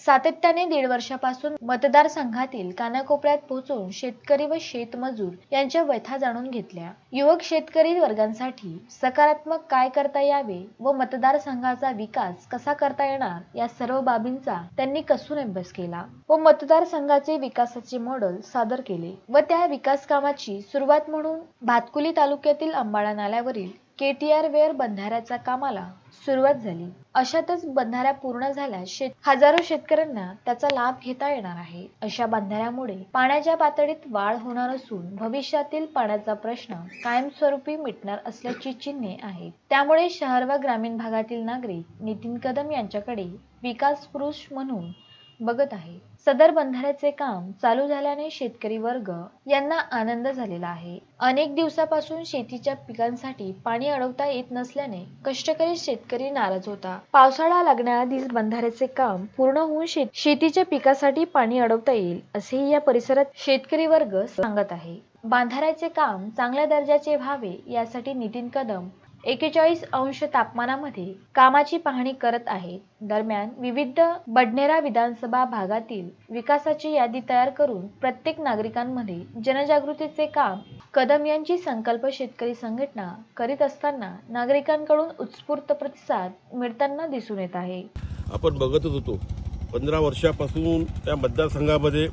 सातत्याने दीड वर्षापासून मतदारसंघातील कानाकोपऱ्यात पोहोचून शेतकरी व शेतमजूर यांच्या व्यथा जाणून घेतल्या. युवक शेतकरी वर्गांसाठी सकारात्मक काय करता यावे व मतदारसंघाचा विकास कसा करता येणार या सर्व बाबींचा त्यांनी कसून अभ्यास केला व मतदारसंघाचे विकासाचे मॉडेल सादर केले व त्या विकास कामाची सुरुवात म्हणून भातकुली तालुक्यातील अंबाळा नाल्यावरील केटीआर वेअर बंधाऱ्याच्या कामाला सुरुवात झाली. अशातच बंधारा पूर्ण झाल्यास शेत हजारो शेतकऱ्यांना त्याचा लाभ घेता येणार आहे. अशा बंधाऱ्यामुळे पाण्याच्या पातळीत वाढ होणार असून भविष्यातील पाण्याचा प्रश्न कायमस्वरूपी मिटणार असल्याची चिन्हे आहेत. त्यामुळे शहर व ग्रामीण भागातील नागरिक नितीन कदम यांच्याकडे विकास पुरुष म्हणून बघत आहे. सदर बंधाऱ्याचे काम चालू झाल्याने शेतकरी वर्ग यांना आनंद झालेला आहे. अनेक दिवसापासून शेतीच्या पिकांसाठी पाणी अडवता येत नसल्याने कष्टकरी शेतकरी नाराज होता. पावसाळा लागण्याआधीच बंधाऱ्याचे काम पूर्ण होऊन शेत शेतीच्या पिकासाठी पाणी अडवता येईल असेही या परिसरात शेतकरी वर्ग सांगत आहे. बांधाऱ्याचे काम चांगल्या दर्जाचे व्हावे यासाठी नितीन कदम एकेचाळीस अंश तापमानामध्ये कामाची पाहणी करत आहे. दरम्यान विविध बडनेरा विधानसभा भागातील विकासाची यादी तयार करून प्रत्येक नागरिकांमध्ये जनजागृतीचे काम कदम यांची संकल्प शेतकरी संघटना करीत असताना नागरिकांकडून उत्स्फूर्त प्रतिसाद मिळताना दिसून येत आहे. आपण बघतच होतो पंधरा वर्षापासून त्या मतदारसंघामध्ये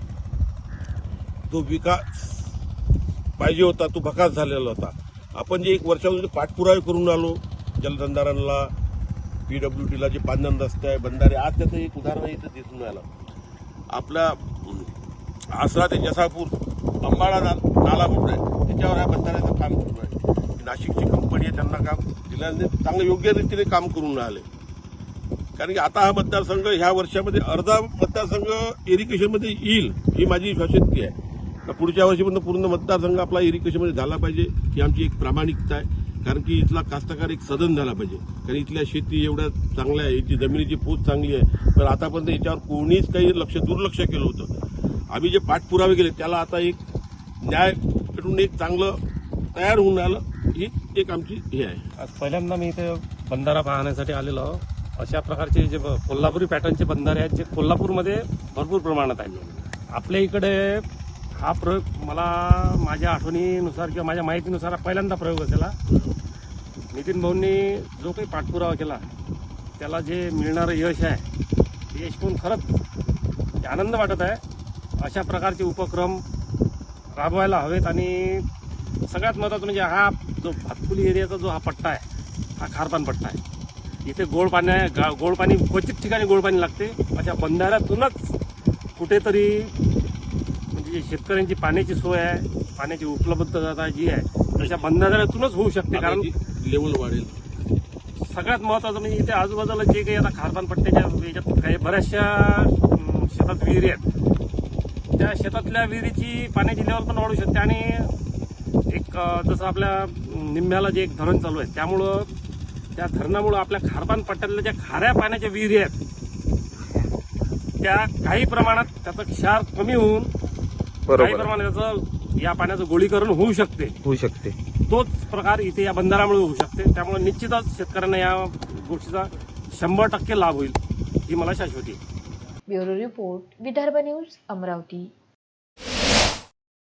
तो विकास पाहिजे होता तो भकास झालेला होता. आपण जे एक वर्षापासून पाठपुरावे करून आलो पी पीडब्ल्यू डीला जे पांधन रस्ते आहे बंधारे आज त्याचं एक उदाहरण इथं दिसून आलं आपला आसरा ते जसापूर अंबाळा ना नाला कुठं आहे त्याच्यावर ह्या बंधाऱ्याचं काम सुरू आहे. नाशिकची कंपनी आहे त्यांना काम दिल्याने चांगलं योग्य रीतीने काम करून राहिले. कारण की आता हा मतदारसंघ ह्या वर्षामध्ये अर्धा मतदारसंघ इरिगेशनमध्ये येईल ही माझी विश्वासयुक्ती आहे. पुढच्या वर्षीपर्यंत पूर्ण मतदारसंघ आपला इरिगेशनमध्ये झाला पाहिजे ही आमची एक प्रामाणिकता आहे. कारण की इथला कास्तकार एक सदन झाला पाहिजे. कारण इथल्या शेती एवढ्या चांगल्या आहे इथली जमिनीची पोच चांगली आहे. पण आतापर्यंत याच्यावर कोणीच काही लक्ष दुर्लक्ष केलं होतं. आम्ही जे पाठपुरावे केले त्याला आता एक न्याय भेटून एक चांगलं तयार होऊन आलं ही एक आमची हे आहे. आज पहिल्यांदा मी इथे बंधारा पाहण्यासाठी आलेलो आहो. अशा प्रकारचे जे कोल्हापुरी पॅटर्नचे बंधारे आहेत जे कोल्हापूरमध्ये भरपूर प्रमाणात आहेत. आपल्या इकडे हा प्रयोग मला माझ्या आठवणीनुसार किंवा माझ्या माहितीनुसार हा पहिल्यांदा प्रयोग केला नितीन भाऊंनी जो काही पाठपुरावा केला त्याला जे मिळणारं यश आहे ते यश पण खरंच आनंद वाटत आहे. अशा प्रकारचे उपक्रम राबवायला हवेत आणि सगळ्यात महत्त्वाचं म्हणजे हा जो भातकुली एरियाचा जो हा पट्टा आहे हा खारपान पट्टा आहे. इथे गोड पाण्या गा- गोड पाणी क्वचित ठिकाणी गोड पाणी लागते. अशा बंधाऱ्यातूनच कुठेतरी जी शेतकऱ्यांची पाण्याची सोय आहे पाण्याची उपलब्धता जी आहे तशा बंधाऱ्यातूनच होऊ शकते कारण लेवल वाढेल. सगळ्यात महत्वाचं म्हणजे इथे आजूबाजूला जे काही आता खारपान पट्ट्याच्या याच्यात काही बऱ्याचशा शेतात विहिरी आहेत. त्या शेतातल्या विहिरीची पाण्याची लेवल पण वाढू शकते आणि एक जसं आपल्या निम्म्याला जे एक धरण चालू आहे त्यामुळं त्या धरणामुळं आपल्या खारपान पट्ट्यातल्या ज्या खाऱ्या पाण्याच्या विहिरी आहेत त्या काही प्रमाणात त्याचा क्षार कमी होऊन काही बरोबर. प्रमाणात त्याचं या पाण्याचं गोळीकरण होऊ शकते. होऊ शकते. तोच प्रकार इथे या बंधारामुळे होऊ शकते. त्यामुळे निश्चितच शेतकऱ्यांना या गोष्टीचा शंभर टक्के लाभ होईल ही मला शाश्वती आहे. Bureau report Vidarbha news Amravati.